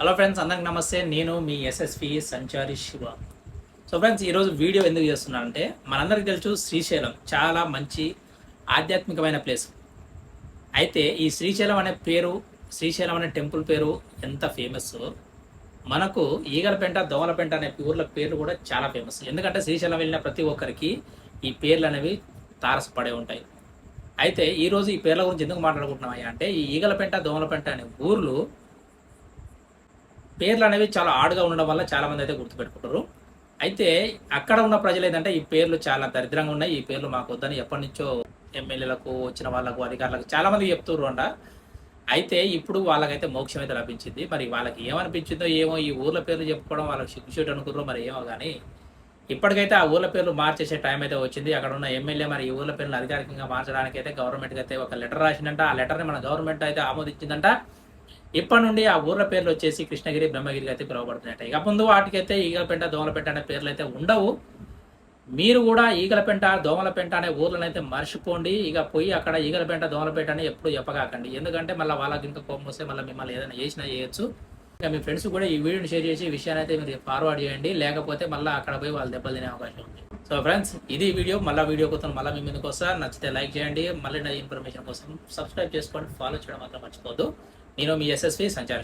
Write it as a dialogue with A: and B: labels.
A: Hello friends అందరికి నమస్తే. నేను మీ SSP Sanchari Shiva. So friends ఈరోజు వీడియో ఎందుకు చేస్తున్నానంటే మనందరికీ తెలుసు శ్రీశైలం చాలా మంచి ఆధ్యాత్మికమైన ప్లేస్ అయితే ఈ శ్రీశైలం అనే పేరు శ్రీశైలం అనే టెంపుల్ పేరు ఎంత ఫేమస్ మనకు ఈగలపెంట దోమలపెంట అనే ఊర్ల పేర్లు కూడా చాలా ఫేమస్ ఎందుకంటే శ్రీశైలం వెళ్ళిన ప్రతి ఒక్కరికి ఈ పేర్లు అనేవి తారసపడే ఉంటాయి. అయితే ఈరోజు ఈ పేర్ల గురించి ఎందుకు మాట్లాడుకుంటున్నామయ్యా అంటే ఈ ఈగలపెంట దోమలపెంట అనే ఊర్లు పేర్లు అనేవి చాలా ఆడుగా ఉండడం వల్ల చాలా మంది అయితే గుర్తుపెట్టుకుంటారు. అయితే అక్కడ ఉన్న ప్రజలు ఏంటంటే ఈ పేర్లు చాలా దరిద్రంగా ఉన్నాయి. ఈ పేర్లు మాకు వద్దని ఎప్పటి నుంచో ఎమ్మెల్యేలకు వచ్చిన వాళ్ళకు అధికారులకు చాలా మంది చెప్తున్నారు అంట. అయితే ఇప్పుడు వాళ్ళకైతే మోక్షం అయితే లభించింది. మరి వాళ్ళకి ఏమనిపించిందో ఏమో ఈ ఊర్ల పేర్లు చెప్పుకోవడం వాళ్ళకి సిగ్గుచేటు అనుకున్నారో మరి ఏమో కానీ ఇప్పటికైతే ఆ ఊర్ల పేర్లు మార్చేసే టైం అయితే వచ్చింది. అక్కడ ఉన్న ఎమ్మెల్యే మరి ఈ ఊర్ల పేర్లు అధికారికంగా మార్చడానికి అయితే గవర్నమెంట్కి అయితే ఒక లెటర్ రాసిందంట. ఆ లెటర్ని మన గవర్నమెంట్ అయితే ఆమోదించిందంట. ఇప్పటి నుండి ఆ ఊర్ల పేర్లు వచ్చేసి కృష్ణగిరి బ్రహ్మగిరికి అయితే పిలువబడుతున్నాయి ఇక ముందు వాటికైతే ఈగలపెంట దోమలపెంట అనే పేర్లు అయితే ఉండవు. మీరు కూడా ఈగలపెంట దోమలపెంట అనే ఊర్లను అయితే మర్చిపోండి. ఇక పోయి అక్కడ ఈగలపెంట దోమలపెంట అని ఎప్పుడు చెప్పగాకండి. ఎందుకంటే మళ్ళీ వాళ్ళకి ఇంకా కోపం వస్తే మళ్ళీ మిమ్మల్ని ఏదైనా చేసినా చేయొచ్చు. ఇంకా మీ ఫ్రెండ్స్ కూడా ఈ వీడియోని షేర్ చేసి విషయాన్ని అయితే మీరు ఫార్వర్డ్ చేయండి. లేకపోతే మళ్ళీ అక్కడ పోయి వాళ్ళు దెబ్బలు తినే అవకాశం ఉంది. సో ఫ్రెండ్స్ ఇది వీడియో. మళ్ళీ వీడియో కోసం మళ్ళీ మీ ముందుకు వస్తా. నచ్చితే లైక్ చేయండి. మళ్ళీ నా ఇన్ఫర్మేషన్ కోసం సబ్స్క్రైబ్ చేసుకోండి. ఫాలో చేయడం మాత్రం మర్చిపోవద్దు. నేను మీ ఎస్ఎస్వి సంచార